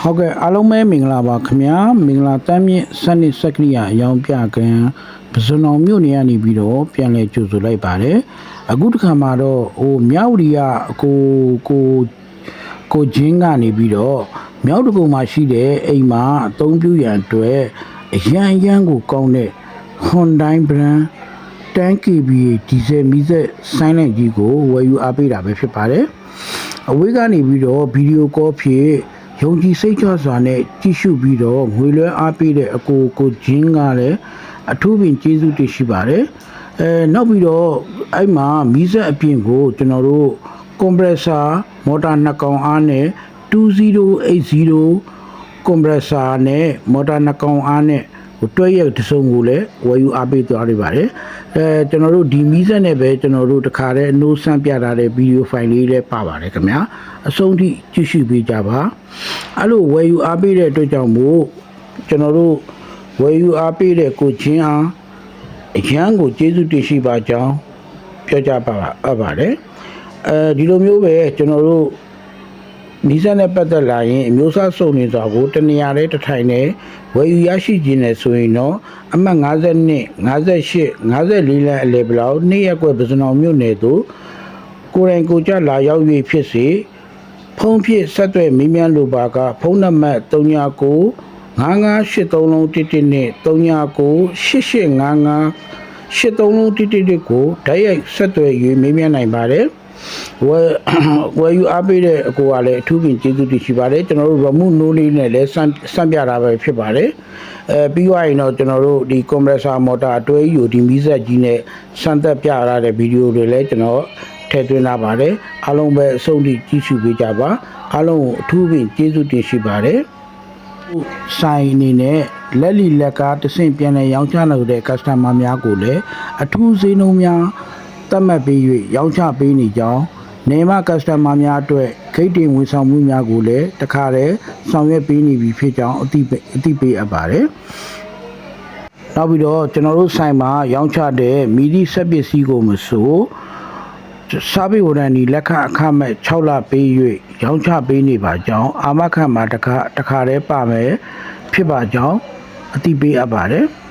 ဟုတ်ကဲ့အားလုံးပဲမင်္ဂလာပါခင်ဗျာမင်္ဂလာတမ်းမြင့်စနစ်စက်ကရိယာအယောင်ပြကန်ပဇွန်အောင်မြို့နေရနေပြီးတော့ပြန်လဲကြိုဆိုလိုက်ပါတယ်အခုတစ်ခါမှာတော့ဟိုမြောက်ရီကအကိုကိုကိုချင်းကနေပြီးတော့မြောက်တကုံမှာရှိတဲ့အိမ်မှာအသုံးပြုရန်အတွက်အရန်အရန်ကိုကောင်းတဲ့ Hyundai brand 10 kVA ဒီဇယ်မီးစက်ဆိုင်းလန့်ကြီးကိုဝယ်ယူအားပေးတာပဲဖြစ်ပါတယ်။အဝေးကနေပြီးတော့ဗီဒီယိုကောဖြင့် ယုံကြည်စိတ်ချစွာနဲ့ကြည့်ရှုပြီးတော့ငွေလွှဲအားပေးတဲ့အကိုကိုဂျင်းကလည်းအထူးပင်ကျေးဇူးတင်ရှိပါတယ်။အဲနောက်ပြီးတော့အဲ့မှာမီးစက်အပြင်ကိုကျွန်တော်တို့ကွန်ပရက်ဆာမော်တာနှစ်ကောင်အားနဲ့2080 compressor နဲ့မော်တာနှစ်ကောင်အားနဲ့ဟိုတွဲရက်တစ်စုံကိုလည်းဝယ်ယူအားပေးသွားရပါတယ်အဲကျွန်တော်တို့ဒီမီးစက်နဲ့ပဲကျွန်တော်တို့တခါတည်းနိုးဆန်းပြထားတဲ့ဗီဒီယိုဖိုင်လေးလည်းပါပါတယ်ခင်ဗျာအဆုံးထိကြည့်ရှုပေးကြပါ အဲ့လိုဝယ်ယူအားပေးတဲ့အတွက်ကြောင့်မို့ကျွန်တော်တို့ဝယ်ယူအားပေးတဲ့ကိုချင်းအားအရန်ကိုကျေးဇူးတင်ရှိပါကြောင်းပြောကြပါအပ်ပါတယ်အဲဒီလိုမျိုးပဲကျွန်တော်တို့နီးစပ်နဲ့ပတ်သက်လာရင်အမျိုးအစားစုံနေစွာကိုတနေရာလေးတစ်ထိုင်နဲ့ဝယ်ယူရရှိခြင်းနဲ့ဆိုရင်တော့အမှတ်52 58 54လမ်းအလဲဘလောက်နေ့ရက်ကွယ်ပစနောင်မြို့နယ်သို့ကိုယ်တိုင်ကိုယ်ကြလာရောက်၍ဖြစ်စေ ဖုံးဖြစ်ဆက်သွယ်မိမြန်းလိုပါကဖုန်းနံပါတ်39 9983လုံးတစ်တစ်နဲ့39 8855 83လုံးတစ်တစ်တစ်ကိုဓာတ်ရိုက်ဆက်သွယ်၍မိမြန်းနိုင်ပါတယ်ဝယ်ဝယ်ယူအားပေးတဲ့အကိုကလည်းအထူးပင်ကျေးဇူးတင်ရှိပါတယ်ကျွန်တော်တို့ရမှုနိုးလေးနဲ့လည်းစမ်းစမ်းပြတာပဲဖြစ်ပါတယ်အဲပြီးသွားရင်တော့ကျွန်တော်တို့ဒီ compressor motor အတွဲကြီးကိုဒီမီးစက်ကြီးနဲ့စမ်းသက်ပြရတဲ့ဗီဒီယိုတွေလည်းကျွန်တော် ထည့်သွင်းလာပါတယ်အားလုံးပဲအဆုံးထိကြည့်ရှုပေးကြပါအားလုံးကိုအထူးပင်ကျေးဇူးတင်ရှိပါတယ်ဆိုင်အနေနဲ့လက်လီလက်ကားတဆင့်ပြန်လည်ရောင်းချလုပ်တဲ့ customer များကိုလည်းအထူးဈေးနှုန်းများသတ်မှတ်ပေး၍ရောင်းချပေးနေကြောင်းနေမ customer များအတွက်ဂိတ်တင်ဝန်ဆောင်မှုများကိုလည်းတခါတည်းဆောင်ရွက်ပေးနေပြီဖြစ်ကြောင်းအသိပေးအသိပေးအပ်ပါတယ်။နောက်ပြီးတော့ကျွန်တော်တို့ဆိုင်မှာရောင်းချတဲ့မီဒီဆက်ပစ္စည်းကိုမဆို စာပေဝရဏီလက်ခအခမဲ့6လပေး၍ရောင်းချပေးနေပါကြောင်းအာမခံမှာတခါတခါတည်းပါမယ်ဖြစ်ပါကြောင်းအသိပေးအပ်ပါတယ်။